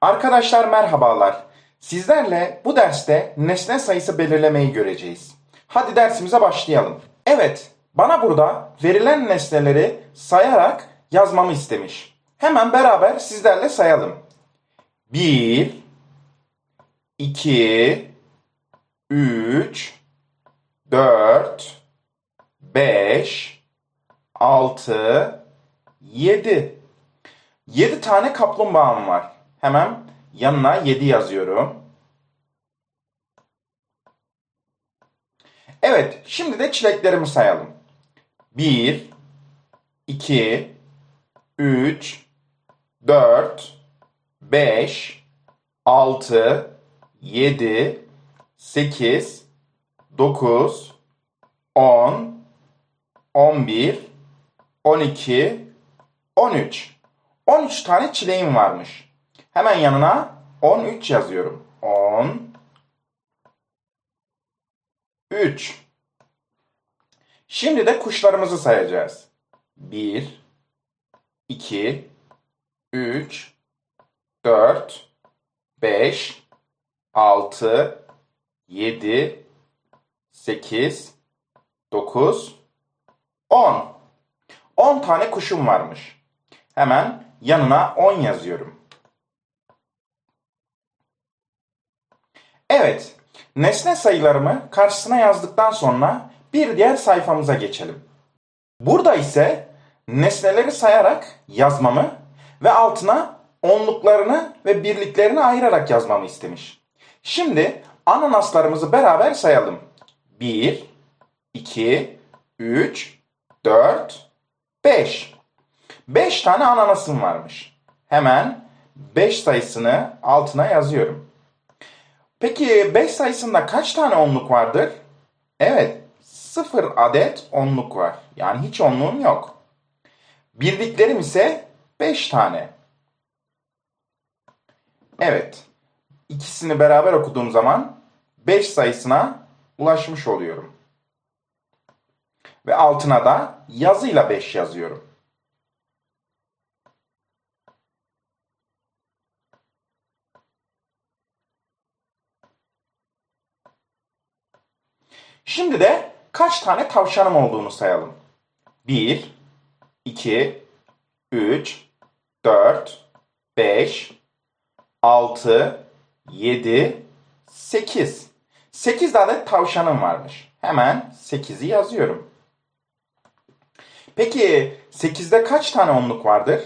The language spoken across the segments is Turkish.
Arkadaşlar merhabalar. Sizlerle bu derste nesne sayısı belirlemeyi göreceğiz. Hadi dersimize başlayalım. Evet, bana burada verilen nesneleri sayarak yazmamı istemiş. Hemen beraber sizlerle sayalım. 1 2 3 4 5 6 7 7 tane kaplumbağam var. Hemen yanına 7 yazıyorum. Evet, şimdi de çileklerimi sayalım. 1 2 3 4 5 6 7 8 9 10 11 12 13 13 tane çileğim varmış. Hemen yanına 13 yazıyorum. 10 3 Şimdi de kuşlarımızı sayacağız. 1 2 3 4 5 6 7 8 9 10 10 tane kuşum varmış. Hemen yanına 10 yazıyorum. Evet, nesne sayılarımı karşısına yazdıktan sonra bir diğer sayfamıza geçelim. Burada ise nesneleri sayarak yazmamı ve altına onluklarını ve birliklerini ayırarak yazmamı istemiş. Şimdi ananaslarımızı beraber sayalım. 1, 2, 3, 4, 5. 5 tane ananasım varmış. Hemen 5 sayısını altına yazıyorum. Peki 5 sayısında kaç tane onluk vardır? Evet, 0 adet onluk var. Yani hiç onluğum yok. Birliklerim ise 5 tane. Evet, ikisini beraber okuduğum zaman 5 sayısına ulaşmış oluyorum. Ve altına da yazıyla 5 yazıyorum. Şimdi de kaç tane tavşanım olduğunu sayalım. 1, 2, 3, 4, 5, 6, 7, 8. 8 tane tavşanım varmış. Hemen 8'i yazıyorum. Peki 8'de kaç tane onluk vardır?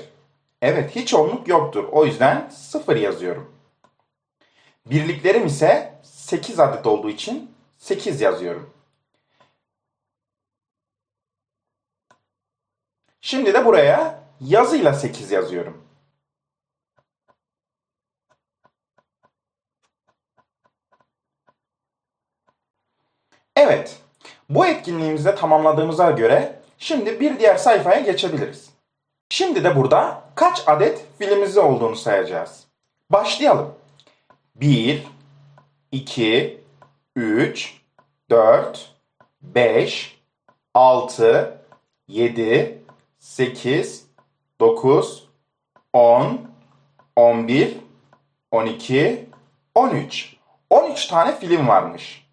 Evet hiç onluk yoktur. O yüzden 0 yazıyorum. Birliklerim ise 8 adet olduğu için 8 yazıyorum. Şimdi de buraya yazıyla 8 yazıyorum. Evet, bu etkinliğimizi de tamamladığımıza göre şimdi bir diğer sayfaya geçebiliriz. Şimdi de burada kaç adet filimiz olduğunu sayacağız. Başlayalım. 1, 2, 3, 4, 5, 6, 7, 8, 9, 10, 11, 12, 13. 13 tane film varmış.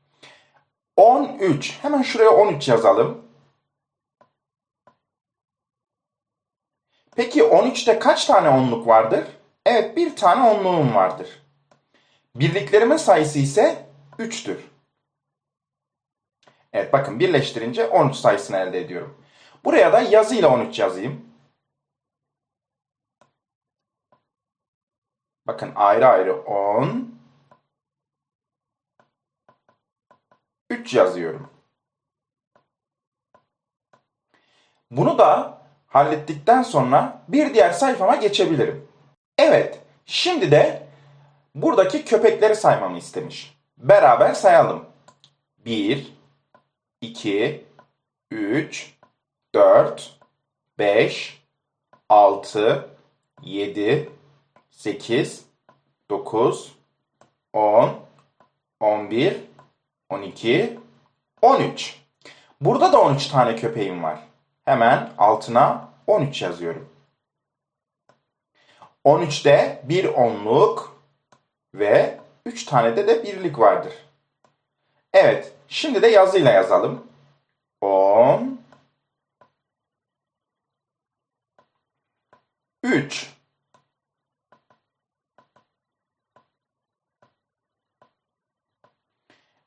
13. Hemen şuraya 13 yazalım. Peki 13'te kaç tane onluk vardır? Evet bir tane onluğum vardır. Birliklerimin sayısı ise 3'tür. Evet bakın birleştirince 13 sayısını elde ediyorum. Buraya da yazıyla 13 yazayım. Bakın ayrı ayrı 10 3 yazıyorum. Bunu da hallettikten sonra bir diğer sayfama geçebilirim. Evet, şimdi de buradaki köpekleri saymamı istemiş. Beraber sayalım. 1, 2, 3, 4, 5, 6, 7, 8, 9, 10, 11, 12, 13. Burada da 13 tane köpeğim var. Hemen altına 13 yazıyorum. 13'te bir onluk ve 3 tane de de birlik vardır. Evet, şimdi de yazıyla yazalım. 10 3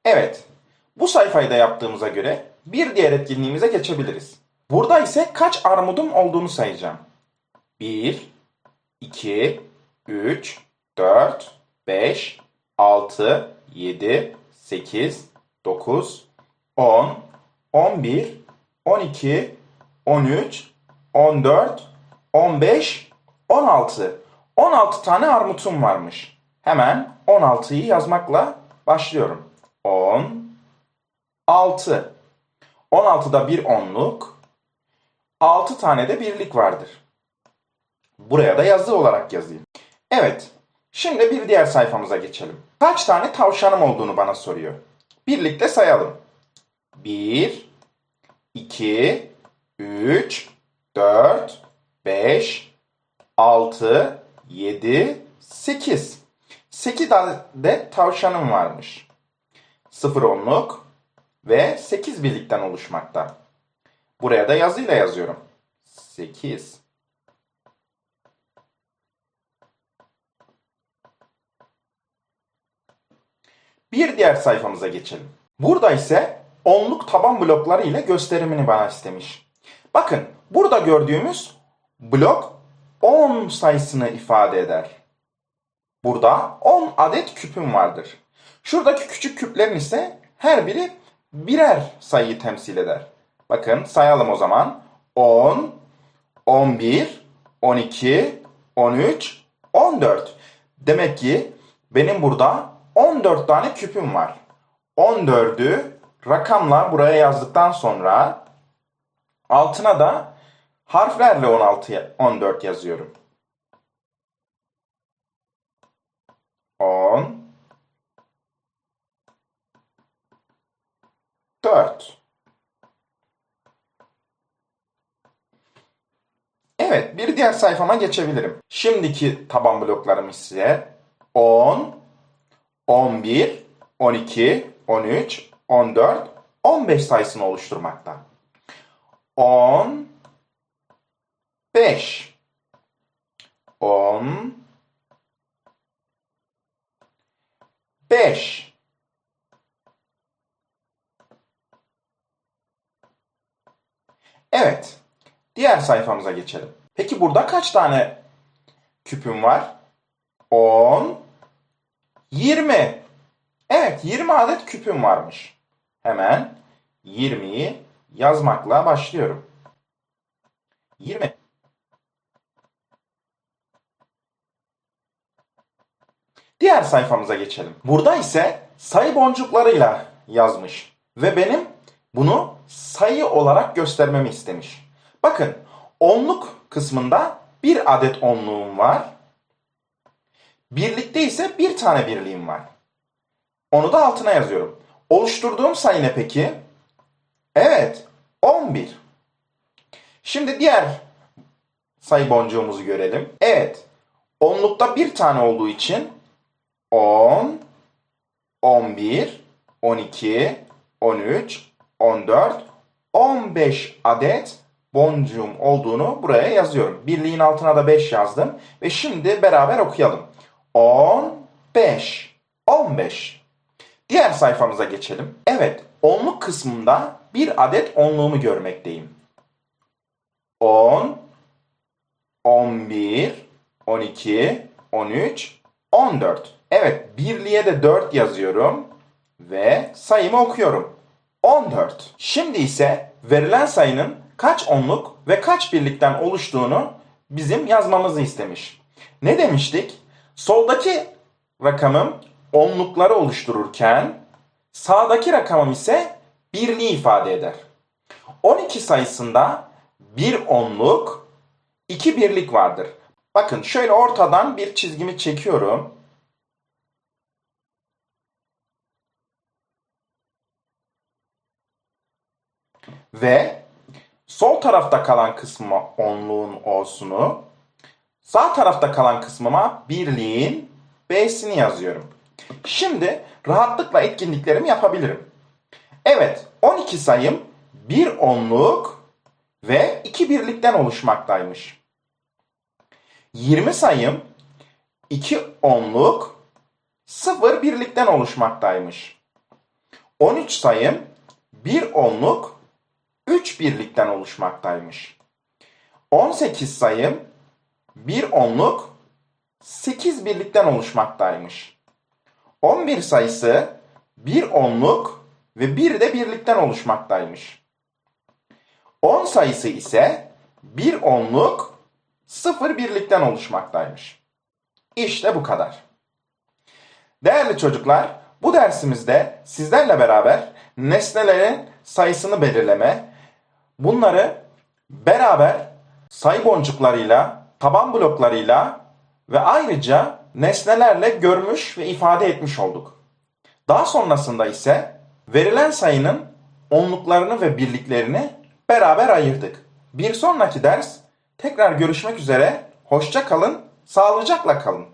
Evet, bu sayfayı da yaptığımıza göre bir diğer etkinliğimize geçebiliriz. Burada ise kaç armudum olduğunu sayacağım. 1, 2, 3, 4, 5, 6, 7, 8, 9, 10, 11, 12, 13, 14, 15, 16. 16 tane armutum varmış. Hemen 16'yı yazmakla başlıyorum. 10, 6. 16'da bir onluk, 6 tane de birlik vardır. Buraya da yazı olarak yazayım. Evet, şimdi bir diğer sayfamıza geçelim. Kaç tane tavşanım olduğunu bana soruyor. Birlikte sayalım. 1, 2, 3, 4, 5, 6, 7, 8. 8 adet tavşanım varmış. 0 onluk ve 8 birlikten oluşmakta. Buraya da yazıyla yazıyorum. 8. Bir diğer sayfamıza geçelim. Burada ise onluk taban blokları ile gösterimini bana istemiş. Bakın burada gördüğümüz blok 10 sayısını ifade eder. Burada 10 adet küpüm vardır. Şuradaki küçük küplerin ise her biri birer sayıyı temsil eder. Bakın sayalım o zaman. 10, 11, 12, 13, 14. Demek ki benim burada 14 tane küpüm var. 14'ü rakamla buraya yazdıktan sonra altına da harflerle 16 14 yazıyorum. 10 4 Evet, bir diğer sayfama geçebilirim. Şimdiki taban bloklarım ise 10, 11, 12, 13, 14, 15 sayısını oluşturmakta. 10, 5, 10, 5, Evet, diğer sayfamıza geçelim. Peki burada kaç tane küpüm var? 10, 20. Evet 20 adet küpüm varmış. Hemen 20'yi yazmakla başlıyorum. 20. Diğer sayfamıza geçelim. Burada ise sayı boncuklarıyla yazmış. Ve benim bunu sayı olarak göstermemi istemiş. Bakın onluk kısmında bir adet onluğum var. Birlikte ise bir tane birliğim var. Onu da altına yazıyorum. Oluşturduğum sayı ne peki? Evet, 11. Şimdi diğer sayı boncuğumuzu görelim. Evet, onlukta bir tane olduğu için 10, 11, 12, 13, 14, 15 adet boncuğum olduğunu buraya yazıyorum. Birliğin altına da 5 yazdım. Ve şimdi beraber okuyalım. 15. 15. Diğer sayfamıza geçelim. Evet, onluk kısmında bir adet onluğumu görmekteyim. 10, 11, 12, 13, 14. Evet, birliğe de 4 yazıyorum ve sayımı okuyorum. 14. Şimdi ise verilen sayının kaç onluk ve kaç birlikten oluştuğunu bizim yazmamızı istemiş. Ne demiştik? Soldaki rakamım onlukları oluştururken sağdaki rakamım ise birliği ifade eder. 12 sayısında bir onluk, iki birlik vardır. Bakın şöyle ortadan bir çizgimi çekiyorum. Ve sol tarafta kalan kısmı onluğun olsunu, Sağ tarafta kalan kısmıma birliğin B'sini yazıyorum. Şimdi rahatlıkla etkinliklerimi yapabilirim. Evet, 12 sayım bir onluk ve iki birlikten oluşmaktaymış. 20 sayım 2 onluk 0 birlikten oluşmaktaymış. 13 sayım 1 onluk 3 birlikten oluşmaktaymış. 18 sayım 1 onluk 8 birlikten oluşmaktaymış. 11 sayısı 1 onluk ve 1 de birlikten oluşmaktaymış. 10 sayısı ise 1 onluk 0 birlikten oluşmaktaymış. İşte bu kadar. Değerli çocuklar, bu dersimizde sizlerle beraber nesnelerin sayısını belirleme, bunları beraber sayı boncuklarıyla, taban bloklarıyla ve ayrıca nesnelerle görmüş ve ifade etmiş olduk. Daha sonrasında ise verilen sayının onluklarını ve birliklerini beraber ayırdık. Bir sonraki ders tekrar görüşmek üzere. Hoşça kalın, sağlıcakla kalın.